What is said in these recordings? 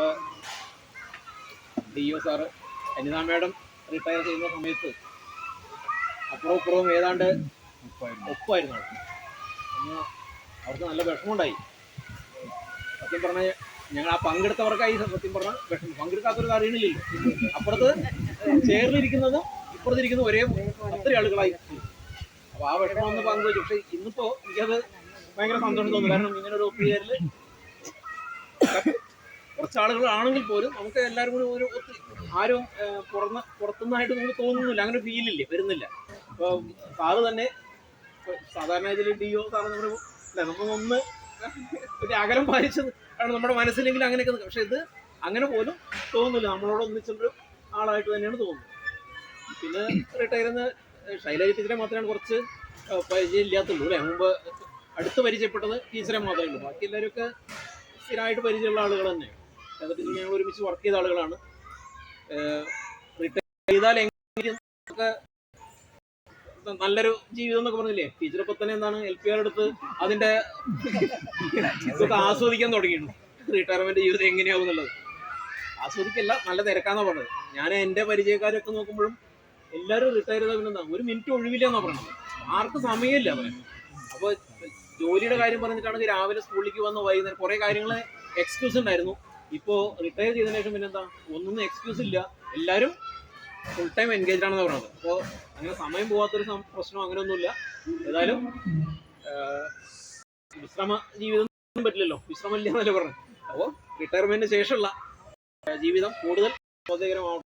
നമ്മുടെ D O sir Anitha madam retire ചെയ്യുന്ന സമയത്ത് അപ്പുറവും ഇപ്പുറവും ഏതാണ്ട് ഒപ്പായിരുന്നു. അന്ന് അവർക്ക് നല്ല വിഷമമുണ്ടായി. സത്യം പറഞ്ഞ ഞങ്ങൾ ആ പങ്കെടുത്തവർക്കായി സത്യം പറഞ്ഞ വിഷമം. പങ്കെടുക്കാത്തൊരു അറിയണില്ലല്ലോ അപ്പുറത്ത് ചേർന്നിരിക്കുന്നതും ഇപ്പുറത്തിരിക്കുന്ന ഒരേ ഒത്തിരി ആളുകളായി. അപ്പൊ ആ വിഷമം ഒന്ന് പങ്കുവച്ചു. പക്ഷെ ഇന്നിപ്പോ എനിക്കത് ഭയങ്കര സന്തോഷം തോന്നുന്നു കാരണം ഇങ്ങനെ ഒരു ഒപ്പീരിയറിൽ കുറച്ച് ആളുകളാണെങ്കിൽ പോലും നമുക്ക് എല്ലാവരും കൂടി ഒരു ഒത്തിരി ആരും പുറന്ന് പുറത്തുനിന്നായിട്ട് നമുക്ക് തോന്നുന്നില്ല. അങ്ങനെ ഫീലില്ലേ വരുന്നില്ല. അപ്പോൾ സാറ് തന്നെ സാധാരണ ഇതിൽ ഡിഒ സാറ് നമ്മൾ അല്ല നമ്മളൊന്ന് ഒരു അകലം പാലിച്ചത് ആണ് നമ്മുടെ മനസ്സിലെങ്കിലും അങ്ങനെയൊക്കെ നിൽക്കുക പക്ഷെ ഇത് അങ്ങനെ പോലും തോന്നുന്നില്ല. നമ്മളോട് ഒന്നിച്ചൊരു ആളായിട്ട് തന്നെയാണ് തോന്നുന്നത്. പിന്നെ റിട്ടയർ ചെയ്യുന്ന ശൈലജ ടീച്ചറെ മാത്രമാണ് കുറച്ച് പരിചയം ഇല്ലാത്തുള്ളൂ അല്ലേ? മുമ്പ് അടുത്ത് പരിചയപ്പെട്ടത് ടീച്ചറെ മാത്രമേ ഉള്ളൂ. ബാക്കി എല്ലാവരും ഒക്കെ സ്ഥിരമായിട്ട് പരിചയമുള്ള ആളുകൾ തന്നെയാണ്. എന്നിട്ട് ഞങ്ങൾ ഒരുമിച്ച് വർക്ക് ചെയ്ത ആളുകളാണ്. റിട്ടയർ ചെയ്താൽ എങ്ങനെ നല്ലൊരു ജീവിതം എന്നൊക്കെ പറഞ്ഞില്ലേ? ടീച്ചർ തന്നെ എന്താണ് എൽ പി ആർ എടുത്ത് അതിന്റെ ആസ്വദിക്കാൻ തുടങ്ങിയിരുന്നു റിട്ടയർമെന്റ് ജീവിതം എങ്ങനെയാവും എന്നുള്ളത്. ആസ്വദിക്കല്ല നല്ല തിരക്കാന്നാ പറഞ്ഞത്. ഞാൻ എന്റെ പരിചയക്കാരൊക്കെ നോക്കുമ്പോഴും എല്ലാവരും റിട്ടയർ ചെയ്ത പിന്നെന്താ ഒരു മിനിറ്റ് ഒഴിവില്ല എന്നാ പറഞ്ഞത്. ആർക്കും സമയമില്ല അപ്പൊ ജോലിയുടെ കാര്യം പറഞ്ഞിട്ടാണെങ്കിൽ രാവിലെ സ്കൂളിലേക്ക് വന്ന് വൈകുന്നേരം കുറെ കാര്യങ്ങൾ എക്സ്ക്യൂസ് ഉണ്ടായിരുന്നു. ഇപ്പോ റിട്ടയർ ചെയ്തതിനു ശേഷം പിന്നെന്താ ഒന്നും എക്സ്ക്യൂസ് ഇല്ല. എല്ലാവരും ഫുൾ ടൈം എൻഗേജ് ആണെന്ന് പറഞ്ഞത്. അപ്പോ അങ്ങനെ സമയം പോകാത്തൊരു പ്രശ്നം അങ്ങനെയൊന്നുമില്ല. ഏതായാലും വിശ്രമ ജീവിതം പറ്റില്ലല്ലോ. വിശ്രമം ഇല്ല എന്നല്ലേ പറഞ്ഞു അപ്പോൾ റിട്ടയർമെന്റിന് ശേഷമുള്ള ജീവിതം കൂടുതൽ ബോധകരമാവണം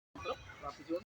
പ്രാർത്ഥിച്ചുകൊണ്ട്